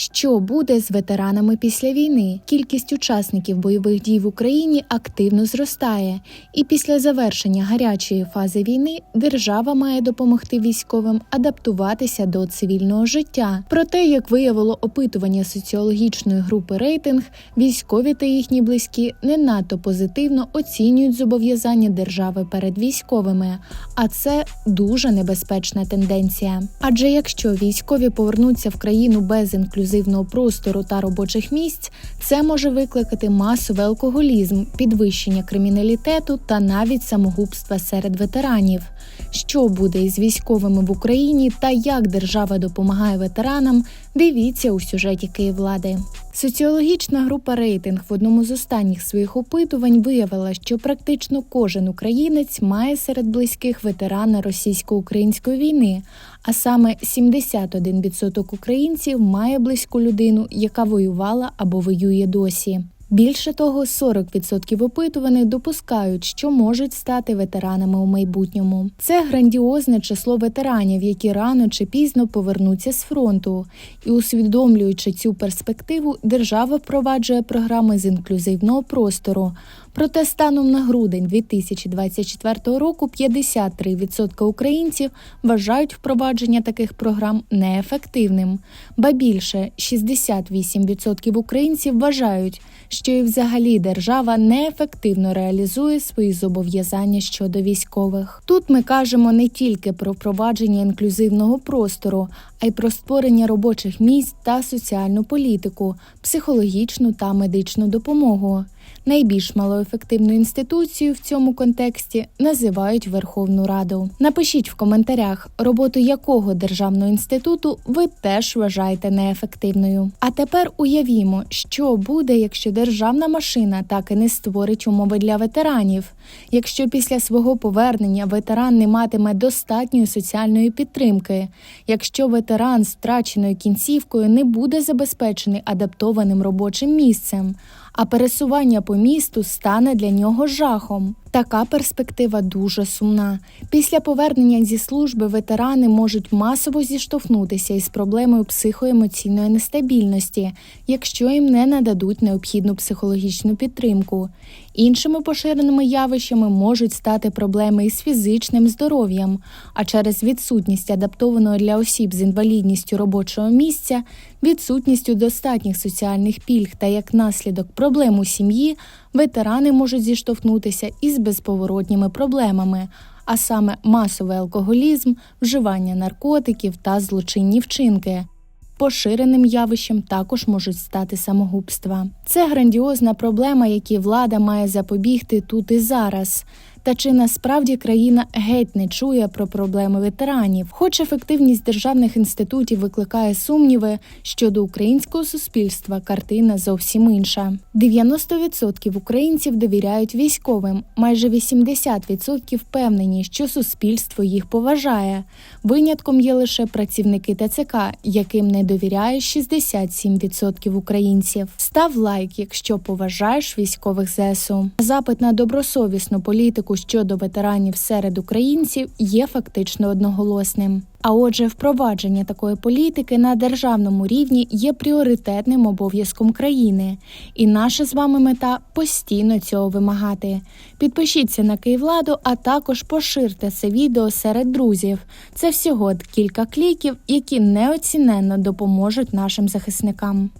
Що буде з ветеранами після війни? Кількість учасників бойових дій в Україні активно зростає, і після завершення гарячої фази війни держава має допомогти військовим адаптуватися до цивільного життя. Проте, як виявило опитування соціологічної групи рейтинг, військові та їхні близькі не надто позитивно оцінюють зобов'язання держави перед військовими, а це дуже небезпечна тенденція. Адже якщо військові повернуться в країну без інклюзивного простору та робочих місць, це може викликати масовий алкоголізм, підвищення криміналітету та навіть самогубства серед ветеранів. Що буде із військовими в Україні та як держава допомагає ветеранам? Дивіться у сюжеті Київлади. Соціологічна група рейтинг в одному з останніх своїх опитувань виявила, що практично кожен українець має серед близьких ветерана російсько-української війни, а саме 71% українців має близьку людину, яка воювала або воює досі. Більше того, 40% опитуваних допускають, що можуть стати ветеранами у майбутньому. Це грандіозне число ветеранів, які рано чи пізно повернуться з фронту. І усвідомлюючи цю перспективу, держава впроваджує програми з інклюзивного простору. Проте станом на грудень 2024 року 53% українців вважають впровадження таких програм неефективним. Ба більше 68% українців вважають, що і взагалі держава неефективно реалізує свої зобов'язання щодо військових. Тут ми кажемо не тільки про впровадження інклюзивного простору, а й про створення робочих місць та соціальну політику, психологічну та медичну допомогу. Найбільш малоефективну інституцію в цьому контексті називають Верховну Раду. Напишіть в коментарях, роботу якого державного інституту ви теж вважаєте неефективною. А тепер уявімо, що буде, якщо державна машина так і не створить умови для ветеранів, якщо після свого повернення ветеран не матиме достатньої соціальної підтримки, якщо ветеран з втраченою кінцівкою не буде забезпечений адаптованим робочим місцем а пересування по місту стане для нього жахом. Така перспектива дуже сумна. Після повернення зі служби ветерани можуть масово зіштовхнутися із проблемою психоемоційної нестабільності, якщо їм не нададуть необхідну психологічну підтримку. Іншими поширеними явищами можуть стати проблеми із фізичним здоров'ям, а через відсутність адаптованого для осіб з інвалідністю робочого місця, відсутністю достатніх соціальних пільг та як наслідок проблем у сім'ї, ветерани можуть зіштовхнутися із безповоротніми проблемами, а саме масовий алкоголізм, вживання наркотиків та злочинні вчинки. Поширеним явищем також можуть стати самогубства. Це грандіозна проблема, якій влада має запобігти тут і зараз. Та чи насправді країна геть не чує про проблеми ветеранів? Хоч ефективність державних інститутів викликає сумніви щодо українського суспільства, картина зовсім інша. 90% українців довіряють військовим, майже 80% впевнені, що суспільство їх поважає. Винятком є лише працівники ТЦК, яким не довіряє 67% українців. Став лайк, якщо поважаєш військових ЗСУ. Запит на добросовісну політику щодо ветеранів серед українців є фактично одноголосним. А отже, впровадження такої політики на державному рівні є пріоритетним обов'язком країни, і наша з вами мета постійно цього вимагати. Підпишіться на Київладу, а також поширте це відео серед друзів. Це всього кілька кліків, які неоціненно допоможуть нашим захисникам.